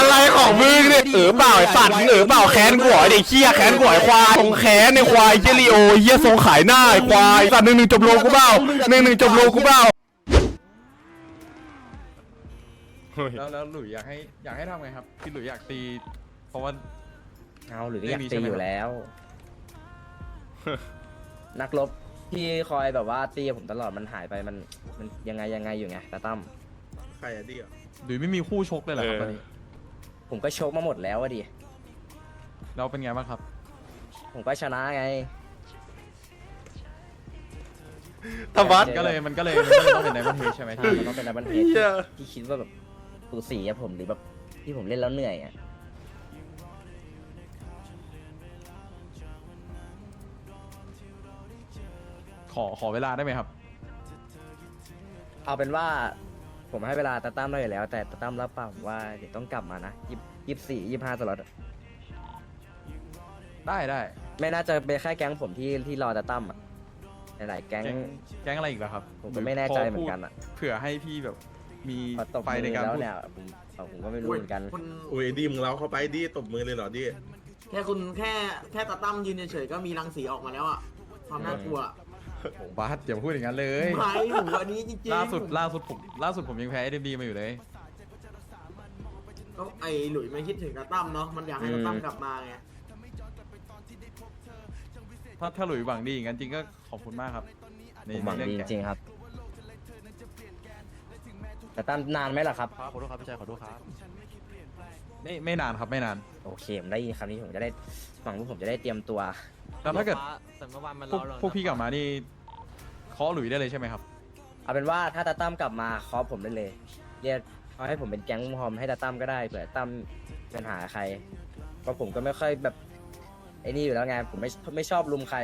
อะไรของมึงเนี่ยเออเปล่าไอ้สัตว์มึงเออเปล่าแค้นกูเหรอไอ้เหี้ยแค้นกูเหรอไอ้ควายทรงแค้นในควายเจลิโอเหี้ยทรงขายหน้าไอ้ควายสัตว์หนึ่งหนึ่งจบโลกูเปล่าหนึ่งหนึ่งจบโลกูเปล่าแล้วแล้วหลุยอยากให้อยากให้ทำไงครับพี่หลุยอยากตี เพราะว่า เอาหรือก็อยากไม่มีตีใช่ไหมอยู่แล้ว นักรบที่คอยแบบว่าตีกับผมตลอดมันหายไปมันมันยังไงยังไงอยู่ไงตาตั้มใครอะดีอะหลุยไม่มีคู่ชกเลยเหรอครับตอนนี้ ผมก็ชกมาหมดแล้วอะดิ เราเป็นไงบ้างครับ ผมก็ชนะไงธวัฒก็เลยมันก็เลยมันก็เลยต้องเป็นไดมอนเฮดใช่ไหมใช่ที่มันต้องเป็นดับเบิลเฮดเหี้ย ที่คิดว่าแบบสูสีกับผมหรือแบบที่ผมเล่นแล้วเหนื่อยอะขอขอเวลาได้ไหมครับ เอาเป็นว่า ผมให้เวลาตาตั้มได้อยู่แล้ว แต่ตาตั้มรับปากผมว่าเดี๋ยวต้องกลับมานะยี่ยี่สี่ยี่ห้าตลอดได้ได้ไม่น่าจะเป็นแค่แก๊งผมที่ที่รอตาตั้มอะหลายๆแก๊งแก๊งแก๊งอะไรอีกแล้วครับผมก็ไม่แน่ใจเหมือนกันอะเผื่อให้พี่แบบมีพอตบไฟมืในอการแล้วพูดเนี่ยผมผมก็ไม่รู้เหมือนกันคุณอุ้ยดีมึงเล้าเข้าไปดีตบมือเลยเหรอดีแค่คุณแค่แค่ตาตั้มยืนเฉยๆก็มีรังสีออกมาแล้วอะความน่ากลัว โอ้บาสอย่าพูดอย่างนั้นเลย ไม่ผมอันนี้จริงๆล่าสุดล่าสุดผมล่าสุดผมยังแพ้เอ็มดีมาอยู่เลย ก็ไอหลุยไม่คิดถึงตาตั้มเนาะมันอยากให้ตาตั้มกลับมาไงถ้าถ้าหลุยหวังดีอย่างนั้นจริงก็ขอบคุณมากครับในผมหวังในดีเรื่องจริงๆครับ แต่ตั้มนานไหมล่ะครับขอโทษครับพี่ชายขอโทษครับไม่ไม่นานครับไม่นาน โอเคผมได้ยินคำนี้ผมจะได้หวังว่าผมจะได้เตรียมตัว แล้วถ้าเกิดแต่เมื่อวานมันพวกเล่าเรื่องพวกพี่กลับมานี่เคาะหลุยได้เลยใช่ไหมครับเอาเป็นว่าถ้าตาตั้มกลับมาเคาะผมได้เลยเรียกเอาให้ผมเป็นแก๊งฮอมให้ตาตั้มก็ได้เผื่อตั้มมีปัญหาใครเพราะผมก็ไม่ค่อยแบบไอ้นี่อยู่แล้วไงผมไม่ไม่ชอบลุมใคร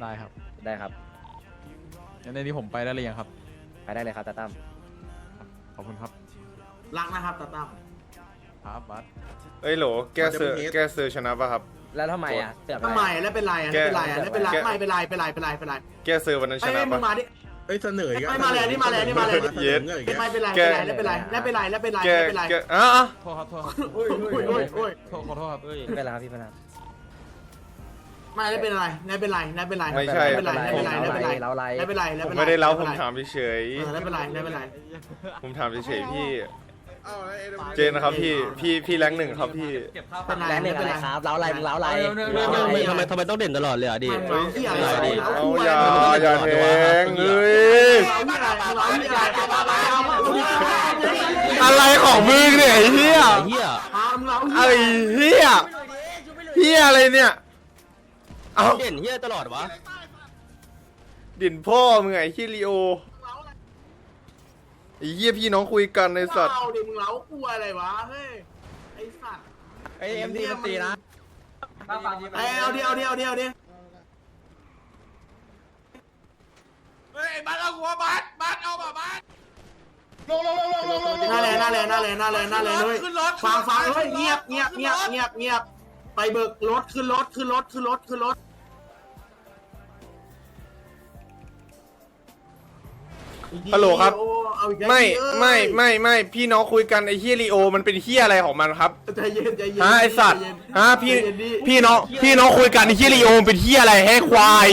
ได้ครับได้ครับ งั้นในนี้ผมไปได้เลยยังครับไปได้เลยครับตาตั้มขอบคุณครับรักนะครับตาตั้มครับบัสเอ้ยโหลแก้เซอร์แก้เซอร์ชนะป่ะครับ แล้วทำไมอะเสือกอะทำไรไมอะแล้วเป็นไรอะไม่เป็นไรอะไม่เป็นไรไม่เป็นไรเป็นไรเป็นไรเป็นไรแก้เซอร์วันนั้นชไอ้นะมึป่ะงมาดิ เอ้ยเสนออีกอะไม่มาเลยนี่มาเลยนี่มาเลยเย็ดสนออีกไม่อะเป็นไรไม่เป็นไรไม่เป็นไรไม่เป็นไรแก้ไม่เป็นไรแก้อะอะโทษครับโทษครับโอ้ยโอ้ยโอ้ยโอ้ยโทษขอโทษครับไม่เป็นไรครับพี่พนันไม่ไม่เป็นไรไม่เป็นไรไม่เป็นไรไม่ใช่ไม่เป็นไรไม่เป็นไรไม่เป็นไรเราไรไม่เป็นไรผมไม่เป็นไรไม่ได้เล่าผมถามเฉยเออไม่เป็นไรไม่เป็นไรๆผมถามเฉยๆพี่ เจนนะครับพี่พี่พี่แรงค์หนึ่งครับพี่เป็นไรแล้วหนึ่งไม่อะเป็นไรไรครับเล้าไรมึงเล้าไรทำไมทำไมต้องเด่นตลอดเลยอะดิไม่เอาที่อะไรเฮ้ยเอาเอาคู่อย่าอะไรอย่าแทงเฮ้ยเอาที่อะไรเอาที่อะไรเอาที่อะไรอะไรของมึงเนี่ยไอ้เหี้ยไอ้เหี้ยเอาที่ไอ้เหี้ยเหี้ยอะไรเนี่ยเอาเด่นเหี้ยตลอดวะดินพ่อมึงไอ้เหี้ยลีโอ ไอ้เหี้ยพี่น้องคุยกันในสัตว์เอาดิมึงเล้ากลัวอะไรวะเฮ้ยไอ้สัตว์ไอเอ็มดีมันตีนะไอ้เอาดิเอาดิเอาดิเอาดิน่าเลยน่าเลยน่าเลยน่าเลยน่าเลยเฮ้ยฟังฟังเฮ้ยเงียบเงียบเงียบเงียบเงียบไปเบิกรถขึ้นรถขึ้นรถขึ้นรถขึ้นรถ ฮัลโหลครับ โอ้เอาอีกแล้วไม่เอ้ยไม่ไม่ไม่พี่น้องคุยกันไอ้เฮียลีโอ มันเป็นเฮียอะไรของมันครับใจเย็นใจเย็นฮะไอสัตว์ใจเย็นฮะพี่ใจเย็นดิพี่น้องพี่น้องคุยกันไอ้เฮียลีโอมันเป็นเฮียอะไรให้ควาย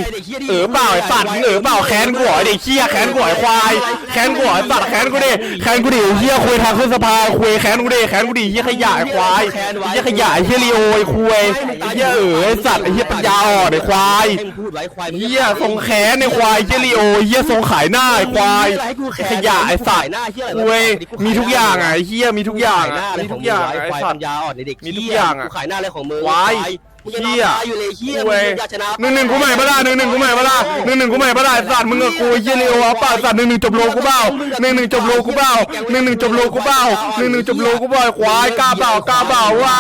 เออเปล่าไอ้สัตว์มึงเออเปล่าแค้นกูเหรอไอ้เด็กเฮียแค้นกูเหรอไอ้ควายแค้นกูเหรอไอ้สัตว์แค้นกูดิแค้นกูดิไอ้เฮียคุยทางขึ้นสภาคุยแค้นกูดิแค้นกูดิเฮียขยะไอ้ควายไอ้เฮียขยะไอ้เฮียลีโอไอ้คุยไอ้เฮียเออไอ้สัตว์ไอ้เฮียปัญญาอ่อนไอ้ควายเอ็งพูดไว้ควายมึงเฮียทรงแค้นไอ้ควายเฮียลีโอเฮียทรงขายหน้าไอ้ควายให้กูแขไอ้ขยะไอ้สัตว์หน้าเหี้ยอะไรคุยมีทุกอย่างอะไอ้เฮียมีทุกอย่างอะมีทุกอย่างไอ้อะไอ้ควายสัปัตญว์ญาอ่อนในเด็กมีทุกอย่างอะกูขายหน้าอะไรของมึงควายมึงยังเหี้ยนอนตายอยู่เลยเหี้ยคุมึยงอยากชนะหนึ่งหนึ่งกูใหม่ปะล่ะหนึ่งหนึ่งกูใหม่ปะล่ะหนึ่งหนึ่งกูใหม่ปะล่ะไอ้สัตว์มึงกับกูไอ้เฮียลีโอเอาเปล่าไอ้สัตว์หนึ่งหนึ่งจบโลกูเปล่าหนึ่งหนึ่งจบโลกูเปล่าหนึ่งหนึ่งจบโลกูเปล่าหนึ่งหนึ่งจบโลกูเปล่าไอ้ควายกล้าเปล่ากล้าเปล่าวะ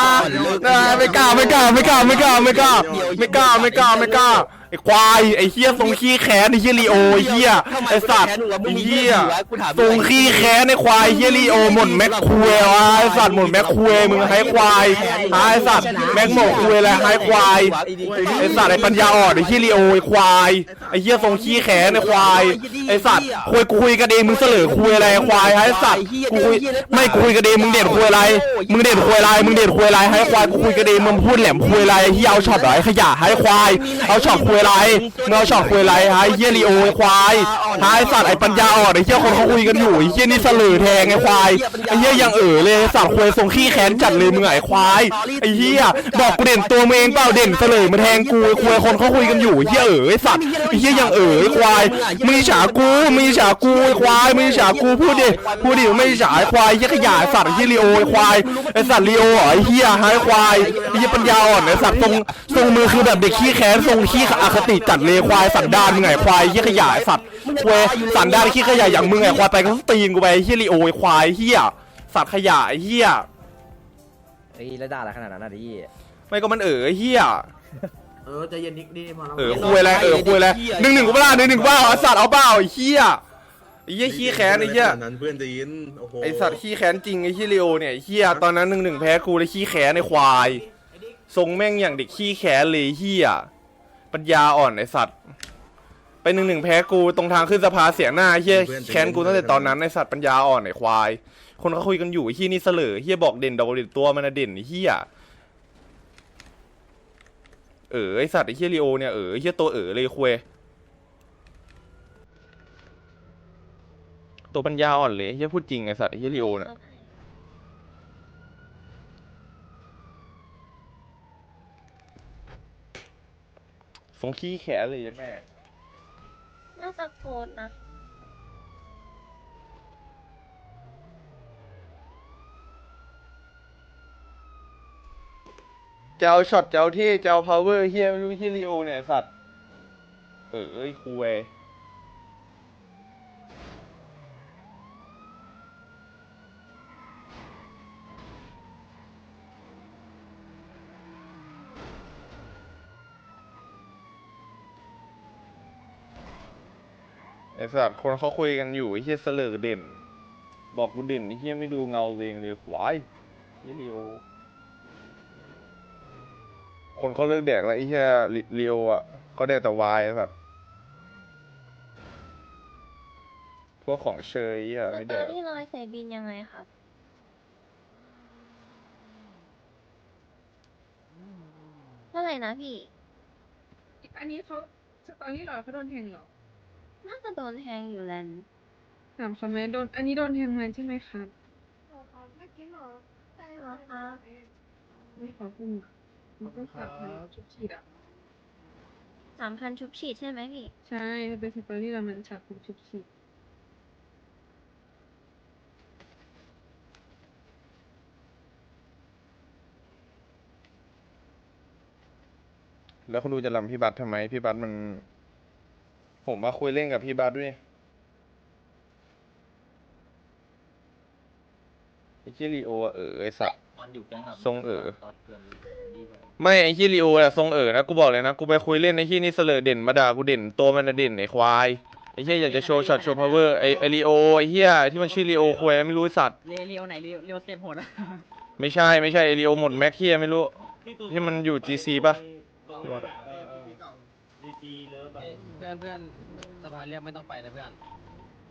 ได้ไม่กล้าไม่กล้าไม่กล้าไม่กล้าไม่กล้าไม่กล้าไม่กล้าไม่กล้าไอ้อ้ควายไอ้เฮียทรงขี้แค้นไอ้เฮียลีโอไอ้เฮียไอ้สัตว์ไอ้เฮียทรงขี้แค้นไอ้ควายเฮียลีโอหมดแม็กคูเอวะไอ้สัตว์หมดแม็กคูเอมึงให้ควายไอ้สัตว์แม็กหมกคูเออะไรให้ควายไอ้สัตว์ไอ้ปัญญาอ่อนไอ้เฮียลีโอไอ้ควายไอ้เฮียทรงขี้แค้นไอ้ควายไอ้สัตว์คุยกูคุยกันเองมึงเสลอคุยอะไรควายไอ้สัตว์กูคุยไม่กูคุยกันเองมึงเด่นคุยอะไรมึงเด่นคุยอะไรมึงเด่นคุยอะไรให้ควายกูคุยกันเองมึงพูดแหลมคุยอะไรเฮียเอาช็อตหรอไอ้ขยะให้ควายเอาช็อตคุยไรมึงาช็อตคุยอะไรให้เฮียลีโอไอ้ควายให้สัตว์ไอ้ปัญญาอ่อนไอ้เฮียคนเขาคุยกันอยู่ไอ้เฮียนี่เสลอแทงไอ้ควายไอ้เฮียยังเอ๋อเลยสัตว์คุยทรงขี้แค้นจัดเลยมึงไอ้ควายไอ้เฮียบอกกูเด่นตัวมึงเองเปล่าเด่นเสลอมาแทงกูไอ้คุยคนเขาคุยกันอยู่ไอ้เฮียเอ๋อไอ้สัตว์ไอ้เฮียยังเอ๋อไอ้ควายมึงฉากูมึงฉากูไอ้ควายมึงฉากูพูดดิพูดดิไม่ฉาไอ้ควายเฮียขยะไอ้สัตว์ไอ้เฮียลีโอไอ้ควายไอ้สัตว์ลีโอไอ้เฮียให้ควายไอ้เฮียปัญญาอ่อนไอ้สัตว์ทรงทรงมือคือแบบเด็กขี้แค้นทรงขี้อคติจัดเลยควายสัตว์ด้านมึงไงควายเฮียขยะไอ้สัตว์ควายสัตว์ด้านขี้ขยะอย่างมึงไงควายไปก็ตีนกูไปไอ้เฮียลีโอไอ้ควายเฮียสัตว์ขยะไอ้เฮียเฮ้ยแล้วด่าอะไรขนาดนั้นอะดิไม่ก็มันเอ๋อไอ้เฮียเออใจเย็นนิดนี่พอแล้วเออคุยอะไรเออคุยอะไรหนึ่งหนึ่งกูเปล่าหนึ่งหนึ่งเปล่าไอ้สัตว์เอาเปล่าไอ้เฮียไอ้เฮียขี้แค้นไอ้เฮียนั้นเพื่อนจะยินโอ้โหไอสัตว์ขี้แค้นจริงไอขี้เลโอเนี่ยไอ้เฮียตอนนั้นหนึ่งหนึ่งแพ้กูเลยขี้แค้นไอควายทรงแม่งอย่างเด็กขี้แค้นเลยเฮีย ปัญญาอ่อนไอสัตว์ ไปหนึ่งหนึ่งแพ้กูตรงทางขึ้นสะพานเสียหน้าเฮียแค้นกูตั้งแต่ตอนนั้นไอสัตว์ปัญญาอ่อนไอควาย คนเขาคุยกันอยู่ไอเฮียนี่เสลอเฮียบอกเด่นดอกเด่นตัวมันนะเด่นไอเฮียเออไอสัตว์ไอเฮียลีโอเนี่ยเออไอ้เฮียตัวเออเลยคุยตัวปัญญาอ่อนเลยไอ้เฮียพูดจริงไอสัตว์ไอเฮียลีโอเนี่ย ทรงขี้แขนเลยยังแม่น่าจะโกนนะเจ้าช็อตเจ้าที่เจ้าพาวเวอร์เฮียไม่รู้ที่ลีโอเนี่ยสัตว์ เออเอ้ยคุย ไอสัตว์คนเขาคุยกันอยู่ไอ้เฮียเสลอเด่น บอกกูเด่นไอ้เฮียไม่ดูเงาตัวเองเลยหวายเฮียลีโอคนเขาเลิกแดกแล้วไอ้เหี้ยลิเรียวอะเขาแดกแต่วายแบบพวกของเชยอะสไม่ตแดอกรี่ลอยใส่บินยังไงครับเท่าไหร่นะพี่ อันนี้เขาตอนนี้เหรอเขาโดนแทงเหรอ น่าจะโดนแทงอยู่แลนด์ถามเขาไหมโดน อันนี้โดนแทงมาใช่ไหมครับเมื่อกี้หรอใช่เหรอครับไม่ขอพูดมันก็ขับมาชุบฉีดอะสามพันชุบฉีดใช่ไหมพี่ ใช่ถ้าเป็นสตอรี่เรามันฉากผมชุบฉีดแล้วคุณดูจะลำพี่บัตทำไม พี่บัตมัน ผมมาคุยเล่นกับพี่บัตด้วยไอ้เจลีโออะเออไอสัตว์ทรงเออไม่ไอ้ที่ลีโออะทรงเอ๋อนะกูบอกเลยนะกูไปคุยเล่นไอ้ที่นี่เสลอเด่นมาด่ากูเด่นตัวมันน่ะเด่นไอ้ควายไอ้เหี้ยอยากจะโชว์ช็อตโชว์พาวเวอร์ไอ้ไอ้ลีโอไอ้เหี้ยที่มันชื่อลีโอควายไม่รู้ไอ้สัตว์เรียวเรียวไหนเรียวเรียวเต็มโหดอะไม่ใช่ไม่ใช่ไอ้ลีโอหมดแม็กเฮียไม่รู้ ที่มันอยู่จีซีป่ะ เพื่อนเพื่อนสภาเรียกไม่ต้องไปนะเพื่อน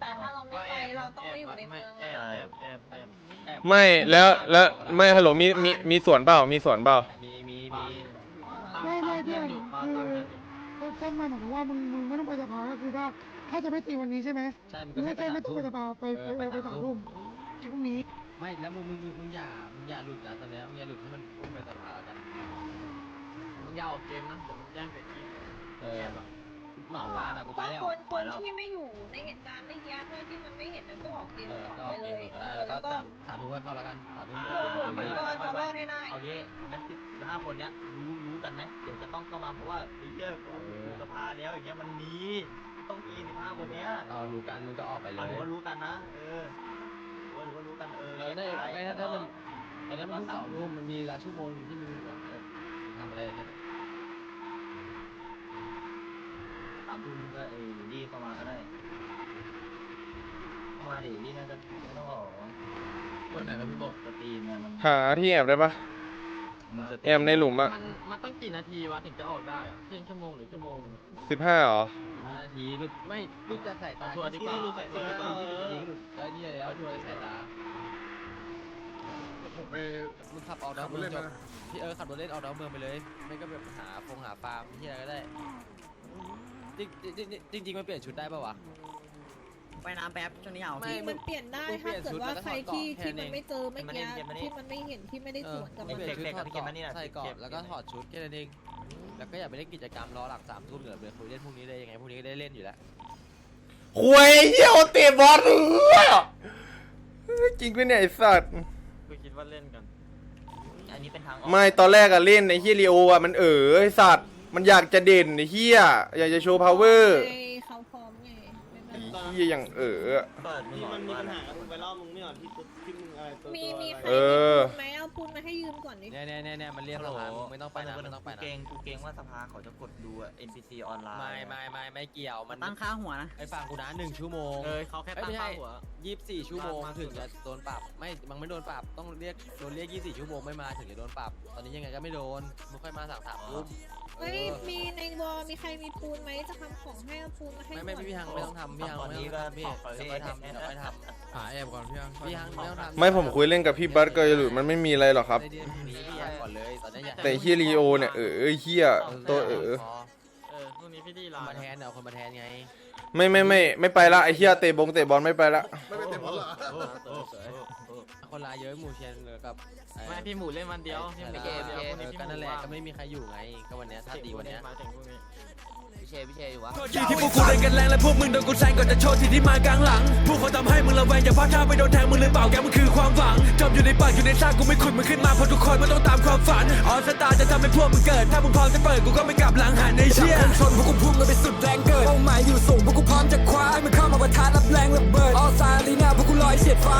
แต่ถ้าเราไม่ไปเราต้องไม่อยู่ในเมืองอะไม่แล้วแล้วไม่ฮัลโหลมีมีมีส่วนเปล่ามีส่วนเปล่ามีมีมีไม่ไม่เพื่อนคือเขาต้นมาหมายถึงว่ามึงมึงไม่ต้องไปสภาก็คือว่าถ้าจะไม่ตีวันนี้ใช่ไหมใช่มึงมึก็งให้ไม่ไปใช่สามไม่ต้องทุ่มไปสภาไปไปไปไปสามทุ่มพรุ่งนี้ไม่แล้วมึงมึงมึงมึงอย่ามึงอย่าหลุดนะตอนเนี้ยมึงอย่าหลุดให้มันพุ่งไปสภากันมึงอย่าออกเกมนะเดี๋ยวมึงแจ้งไปที่ เออเหมาร้านอะกูไปแล้วคนคไปนแล้ว ที่ไม่อยู่ในเหตุการณ์ไม่เยอะเพื่อที่มันไม่เห็นมันก็ออกเกมเอออก็อกอไปอกเลเกมยแล้วก็แล้วก็ถามทุกคนเข้าแล้วกันถามทุกคเออมันก็ชาวบ้านให้ได้เอางี้งั้นสิบห้าคนเนี้ยรู้รู้กันไหมเดี๋ยวจะต้องเข้ามาเพราะว่าไอ้เหี้ยกูสภาแล้วอย่างเงี้ยมันมีต้องมีสิบห้าคนเนี้ยเรารู้กันมึงก็ออกไปเลเอาย ถือว่ารู้กันนะ เออถือว่าถือว่ารู้กันเออเออได้ไอ้ถ้าถ้ามันไอ้ถ้ามันเพิ่งสองทุ่มมันมีเวลาชั่วโมงที่มึงแบบเออทำอะไรเนี่ยามทุ่มก็ไอ้ดีเข้ามาก็ได้เข้ามาดิดีน่าจะไม่ต้องออกวันไหนครับพี่บอกสตรีมเนี่ยมันหาที่แอบได้ปะมันจะแอบในหลุมอะมันมันต้องกี่นาทีวะถึงจะออกได้อะครึ่งชั่วโมงหรือชั่วโมงสิบห้าหรอห้านาทีลูกไม่ลูกจะใส่ตาทัวร์ดีกว่าลูกใส่ตาแล้วนี่แล้วทัวร์ใส่ตาผมไปมึงขับออกนอกเมืองจบพี่เออขับรถเล่นออกนอกเมืองไปเลย ไม่ก็แบบหาฟงหาฟาร์มที่อะไรก็ได้ จริงจริงจริงๆมันเปลี่ยนชุดได้ปะวะ ไปน้ำแป๊บช่วงนี้เอาไม่ พี่มันเปลี่ยนได้กูเปลี่ถ้ายนเกิชุดดว่าแล้วก็ใครถอดที่เกาะที่มันแค่นั้นไม่เจอเมื่อกี้เก็บมานี่ที่มันไม่เห็นที่ไม่ได้สวนกับเอมันอเปลี่ยนชุดเด็กๆถอดเก็บมานี่เกาะน่ะใส่เกาะเก็บแล้วก็ถอดชุดแค่นั้นเองแล้วก็อย่าไปเล่นกิจกรรมรอหลังสามทุ่มเหลือไปคุยเล่นพรุ่งนี้ได้ยังไงพรุ่งนี้ก็ได้เล่นอยู่แล้วคุยเหี้ยโอเตะบอลเออจริงปะเนี่ยไอ้สัตว์กูคิดว่าเล่นกัน อันนี้เป็นทางออกไม่ตอนแรกอะเล่นไอ้เฮียลีโออะมันเออไอ้สัตว์ มันอยากจะเด่นไอ้เฮียอยากจะโชว์พาวเวอร์ไงเขาพร้อมไงไม่เป็นไอ้ไรเฮียอย่างเอออะเปิดมือมันมีปัญหามีมีใครเออมีปูนไหมเอาปูนมาให้ยืมก่อนดิแน่แน่แน่แน่มันเรียกสภามึงไม่ต้องไปนะไม่ต้องไปกูนะเกรงกูเกรงว่าสภาเขาจะกดดูอะ NPC ออนไลน์ไม่ไม่ไม่ไม่เกี่ยวมันตั้งค่าหัวนะไอ้ฟังกูนะหนึ่งชั่วโมง เออเขาแค่ตั้งค่าหัว ยี่สิบสี่ชั่วโมงถึงจะโดนปรับไม่มันไม่โดนปรับต้องเรียกโดนเรียกยี่สิบสี่ชั่วโมงไม่มาถึงจะโดนปรับ ตอนนี้ยังไงก็ไม่โดนมึงค่อยมาสั่งถามปุ๊บ เฮ้ยมีในวอลมีใครมีปูนไหมจะทำของให้เอาปูนมาให้ไม่ไม่ก่อนพี่ฮังไม่ต้องทำพี่ฮังตอนไม่นี้ต้ก็องทำพี่ขอขอเดี๋ยวเล่ค่อนยทำเดี๋ยวค่อยทหาแอบก่อนพี่ยังำพี่ฮังไม่ต้องทำไม่ผมคุยเล่นกับพี่บัสก็หลุดมันไม่มีอะไรหรอกครับ ในเดือนนี้พี่ฮังก่อนเลยตอนนี้อยากแต่เฮียลีโอเนี่ยเออไอ้เฮียตัวเออเออพรุ่งนี้พี่ดีคนลามาแทนเอาคนมาแทนไงไม่ไม่ไม่ไม่ไปละไอ้เฮียเตะบงเตะบอลไม่ไปละไม่เป็นเต็มบอลเหรอ คนลายเยอะหมู่เชียนเหลือกับไม่พี่หมูเล่นวันเดียวพี่หมูเกเดียวพรุ่งนี้พี่หก็มูนั่นแหละว่างก็ไม่มีใครอยู่ไงก็วันเนี้ยถ้าดีวันเนี้ย มาถึงพรุ่งนี้ พี่เชพี่เชอยู่วะที่พวกกูเล่นกันแรงและพวกมึงโดนกูแซงก่อนจะโชว์ที่ที่มากลางหลัง พวกเขาทำให้มึงระแวงอย่าพลาดท่าไปโดนแทงมึงหรือเปล่าแกมันคือความหวังจมอยู่ในปากอยู่ในซากกูไม่ขุดมึงขึ้นมาเพราะทุกคนมันต้องตามความฝันออสตาจะทำให้พวกมึงเกิด ถ้ามึงพร้อมจะเปิดกูก็ไม่กลับหลังหันในเชี่ยชนพวกกูพุ่งกันไปสุดแรงเกิดเป้าหมายอยู่สูงพวกกูพร้อมจะคว้าให้มันเข้ามาประทะรับแรงระเบิดออสตาลีนาพวกกูลอยเฉียดฟ้า